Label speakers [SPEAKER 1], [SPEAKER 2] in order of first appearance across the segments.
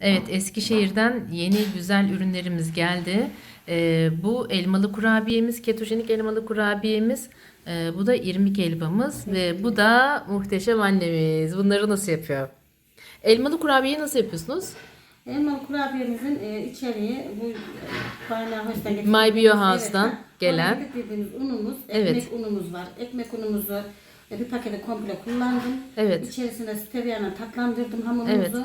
[SPEAKER 1] Evet, Eskişehir'den yeni güzel ürünlerimiz geldi. Ee, bu elmalı kurabiyemiz, ketojenik elmalı kurabiyemiz. Ee, bu da irmik elbamız ve bu da muhteşem annemiz. Bunları nasıl yapıyor? Elmalı kurabiyeyi nasıl yapıyorsunuz?
[SPEAKER 2] Elmalı kurabiyemizin e, içeriği bu e, bayrağı hoştan getirdiğimiz
[SPEAKER 1] My Biohouse'dan
[SPEAKER 2] evet,
[SPEAKER 1] gelen.
[SPEAKER 2] oradan getirdiğimiz unumuz,
[SPEAKER 1] Evet.
[SPEAKER 2] ekmek unumuz var. Ekmek unumuzu e, bir paketi komple kullandım.
[SPEAKER 1] Evet.
[SPEAKER 2] İçerisine steviyana tatlandırdım hamurumuzu.
[SPEAKER 1] Evet.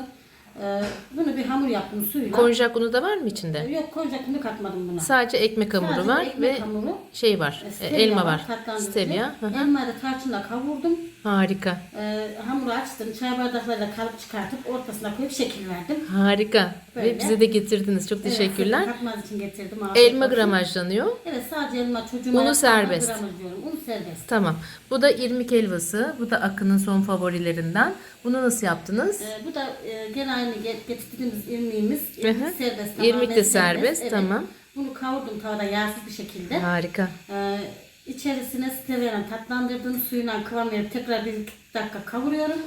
[SPEAKER 2] E, bunu bir hamur yaptım suyla.
[SPEAKER 1] Konjak unu da var mı içinde?
[SPEAKER 2] Yok konjak unu katmadım buna.
[SPEAKER 1] Sadece ekmek hamuru
[SPEAKER 2] Sadece
[SPEAKER 1] var
[SPEAKER 2] ekmek
[SPEAKER 1] ve
[SPEAKER 2] hamuru,
[SPEAKER 1] şey var,
[SPEAKER 2] e,
[SPEAKER 1] e,
[SPEAKER 2] stevia
[SPEAKER 1] elma var.
[SPEAKER 2] tatlandırıcı.
[SPEAKER 1] Stevia. Hı hı.
[SPEAKER 2] Elmayı da tarçınla kavurdum.
[SPEAKER 1] Harika.
[SPEAKER 2] E, hamuru açtım. Çay bardaklarıyla kalıp çıkartıp ortasına koyup şekil verdim.
[SPEAKER 1] Harika. Ve
[SPEAKER 2] Böyle.
[SPEAKER 1] bize de getirdiniz. Çok teşekkürler.
[SPEAKER 2] Evet, katmaz için getirdim. Afiyet
[SPEAKER 1] Elma
[SPEAKER 2] olsun.
[SPEAKER 1] gramajlanıyor.
[SPEAKER 2] Evet sadece elma çocuğuma
[SPEAKER 1] Unu
[SPEAKER 2] yaptığım
[SPEAKER 1] serbest.
[SPEAKER 2] gramaj diyorum. Unu serbest.
[SPEAKER 1] Tamam. Bu da irmik helvası. Bu da Akın'ın son favorilerinden. Bunu nasıl yaptınız?
[SPEAKER 2] Ee, bu da e, gene aynı get- getirdiğimiz irmiğimiz. İrmik serbest.
[SPEAKER 1] İrmik
[SPEAKER 2] tamamen
[SPEAKER 1] de serbest,
[SPEAKER 2] Evet.
[SPEAKER 1] tamam.
[SPEAKER 2] Bunu kavurdum tavada yağsız bir şekilde.
[SPEAKER 1] Harika.
[SPEAKER 2] Ee, içerisine stevia'nın tatlandırdığım suyuna kıvam verip tekrar bir dakika kavuruyorum.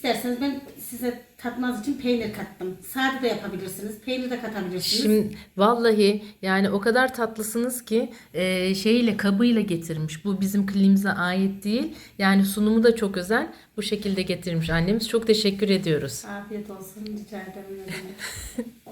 [SPEAKER 2] İsterseniz ben size tatmaz için peynir kattım. Sade de yapabilirsiniz. Peynir de katabilirsiniz.
[SPEAKER 1] Şimdi vallahi yani o kadar tatlısınız ki e, şeyle kabıyla getirmiş. Bu bizim kliniğimize ait değil. Yani sunumu da çok özel. Bu şekilde getirmiş annemiz. Çok teşekkür ediyoruz.
[SPEAKER 2] Afiyet olsun. Rica ederim.